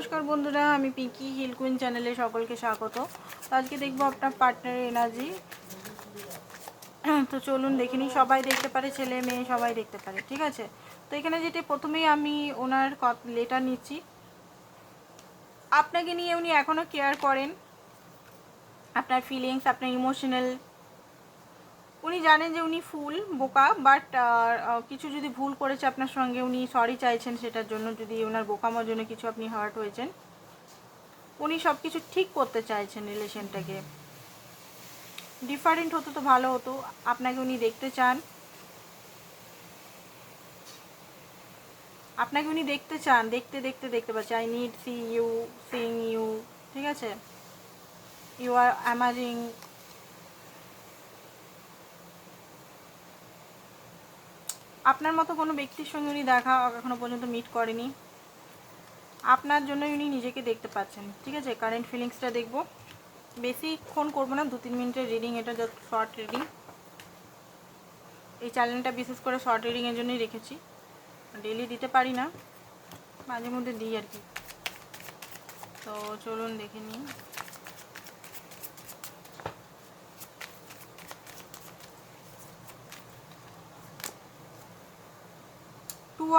নমস্কার বন্ধুরা, আমি পিঙ্কি হিল কুইন চ্যানেলে সকলকে স্বাগত। আজকে দেখব আপনার পার্টনার এনার্জি। তো চলুন দেখে নিই, সবাই দেখতে পারে, ছেলে, মেয়ে, সবাই দেখতে পারে, ঠিক আছে? তো এখানে যেটা প্রথমেই আমি ওনার লেটার নিচ্ছি। আপনাকে নিয়ে উনি এখনও কেয়ার করেন। আপনার ফিলিংস আপনার ইমোশনাল উনি জানেন যে উনি ফুল, বোকা বাট কিছু যদি ভুল করেছে আপনার সঙ্গে, উনি সরি চাইছেন সেটার জন্য, যদি ওনার বোকামার জন্য কিছু আপনি হার্ট হয়েছেন, উনি সব কিছু ঠিক করতে চাইছেন রিলেশনটাকে ডিফারেন্ট হতো তো ভালো হতো, আপনাকে উনি দেখতে চান। আপনাকে উনি দেখতে চান, দেখতে দেখতে দেখতে পাচ্ছে I need see you sing you ঠিক আছে? ইউ আর অ্যামাজিং আপনার মতো কোনো ব্যক্তির সঙ্গে উনি দেখা এখনও পর্যন্ত মিট করেনি। আপনার জন্য উনি নিজেকে দেখতে পাচ্ছেন, ঠিক আছে? কারেন্ট ফিলিংসটা দেখব। বেশিক্ষণ করব না দু তিন মিনিটের রিডিং এটা জাস্ট শর্ট রিডিং এই চ্যানেলটা বিশেষ করে শর্ট রিডিংয়ের জন্যই রেখেছি। ডেলি দিতে পারি না, মাঝে মধ্যে দিই আর কি। তো চলুন দেখে নিই।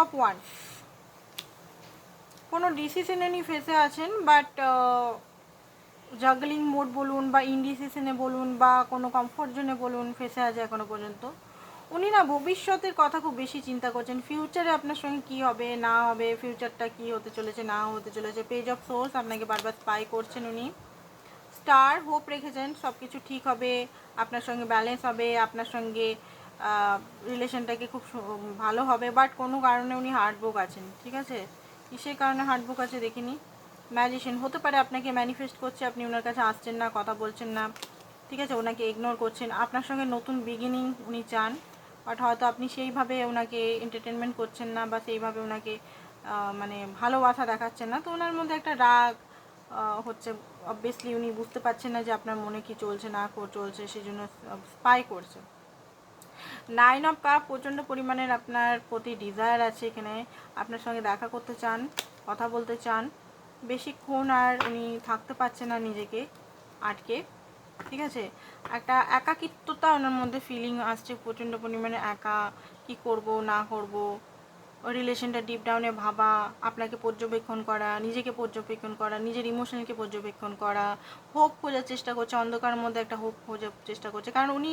অফ ওয়ান কোনো ডিসিশনে উনি ফেসে আছেন বাট জাগলিং মোড বলুন বা ইনডিসিশনে বলুন বা কোনো কমফোর্ট জোনে বলুন, ফেসে আছে এখনও পর্যন্ত। উনি না ভবিষ্যতের কথা খুব বেশি চিন্তা করছেন। ফিউচারে আপনার সঙ্গে কি হবে, না হবে ফিউচারটা কি হতে চলেছে, না হতে চলেছে পেজ অফ সোর্স আপনাকে বারবার স্পাই করছেন উনি। স্টার হোপ রেখেছেন সব কিছু ঠিক হবে, আপনার সঙ্গে ব্যালেন্স হবে, আপনার সঙ্গে রিলেশনটাকে খুব ভালো হবে বাট কোনো কারণে উনি হার্টবুক আছেন, ঠিক আছে? কিসের কারণে হার্টবুক আছে দেখিনি? ম্যাজিশিয়ান হতে পারে আপনাকে ম্যানিফেস্ট করছে, আপনি ওনার কাছে আসছেন না, কথা বলছেন না, ঠিক আছে? ওনাকে ইগনোর করছেন। আপনার সঙ্গে নতুন বিগিনিং উনি চান বাট হয়তো আপনি সেইভাবে ওনাকে এন্টারটেনমেন্ট করছেন না, বা সেইভাবে ওনাকে মানে ভালোবাসা দেখাচ্ছেন না। তো ওনার মধ্যে একটা রাগ হচ্ছে অবভিয়াসলি উনি বুঝতে পারছেন না যে আপনার মনে কি চলছে, না চলছে সেই জন্য স্পাই করছে। নাইন অফ কাপ প্রচণ্ড পরিমাণের আপনার প্রতি ডিজায়ার আছে এখানে। আপনার সঙ্গে দেখা করতে চান, কথা বলতে চান। বেশিক্ষণ আর উনি থাকতে পারছে না নিজেকে আটকে। ঠিক আছে? একটা একাকিত্বতা ওনার মধ্যে ফিলিং আসছে, প্রচণ্ড পরিমাণে একা, কি করব, না করব। রিলেশনটা ডিপ ডাউনে ভাবা, আপনাকে পর্যবেক্ষণ করা, নিজেকে পর্যবেক্ষণ করা, নিজের ইমোশনকে পর্যবেক্ষণ করা হোপ খোঁজার চেষ্টা করছে অন্ধকারের মধ্যে একটা হোপ খোঁজার চেষ্টা করছে। কারণ উনি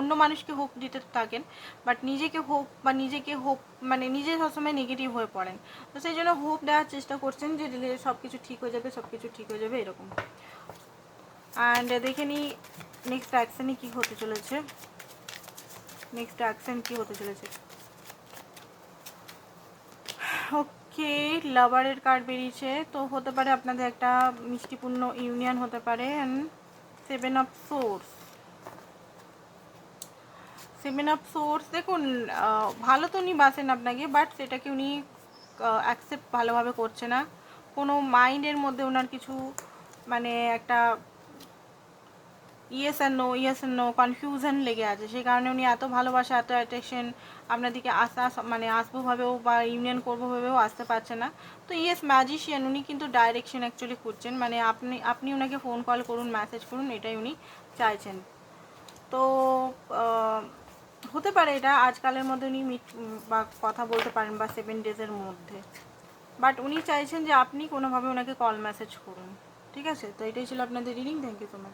অন্য মানুষকে হোপ দিতে থাকেন বাট নিজেকে হোপ বা নিজেকে হোপ মানে নিজে সবসময় নেগেটিভ হয়ে পড়েন। তো সেই জন্য হোপ দেওয়ার চেষ্টা করছেন যে সব কিছু ঠিক হয়ে যাবে সব কিছু ঠিক হয়ে যাবে, এরকম। অ্যান্ড দেখে নিই নেক্সট অ্যাকশানে কী হতে চলেছে। নেক্সট অ্যাকশান কী হতে চলেছে? ওকে লাভারের কার্ড বেরিয়েছে, তো হতে পারে আপনাদের একটা মিষ্টিপূর্ণ ইউনিয়ন হতে পারে and seven of source seven of source দেখুন ভালো তো উনি বাসেন আপনাকে বাট সেটাকে উনি অ্যাকসেপ্ট ভালোভাবে করছে না। কোনো মাইন্ডের মধ্যে ওনার কিছু মানে একটা yes and no yes and no confusion লেগে আছে। সেই কারণে উনি এত ভালোবাসা, এত অ্যাট্রাকশন আপনার দিকে আসা মানে আসব ভাবেও বা ইউনিয়ন করব ভাবেও আসতে পারছে না। তো ইয়েস ম্যাজিশিয়ান উনি কিন্তু ডাইরেকশন অ্যাকচুয়ালি খুঁজছেন। মানে আপনি আপনি ওনাকে ফোন কল করুন মেসেজ করুন, এটাই উনি চাইছেন। তো হতে পারে এটা আজকালের মধ্যে উনি মিট বা কথা বলতে পারেন বা সেভেন ডেজের মধ্যে। বাট উনি চাইছেন যে আপনি কোনোভাবে ওনাকে কল মেসেজ করুন। ঠিক আছে? তো এটাই ছিল আপনাদের reading thank you so much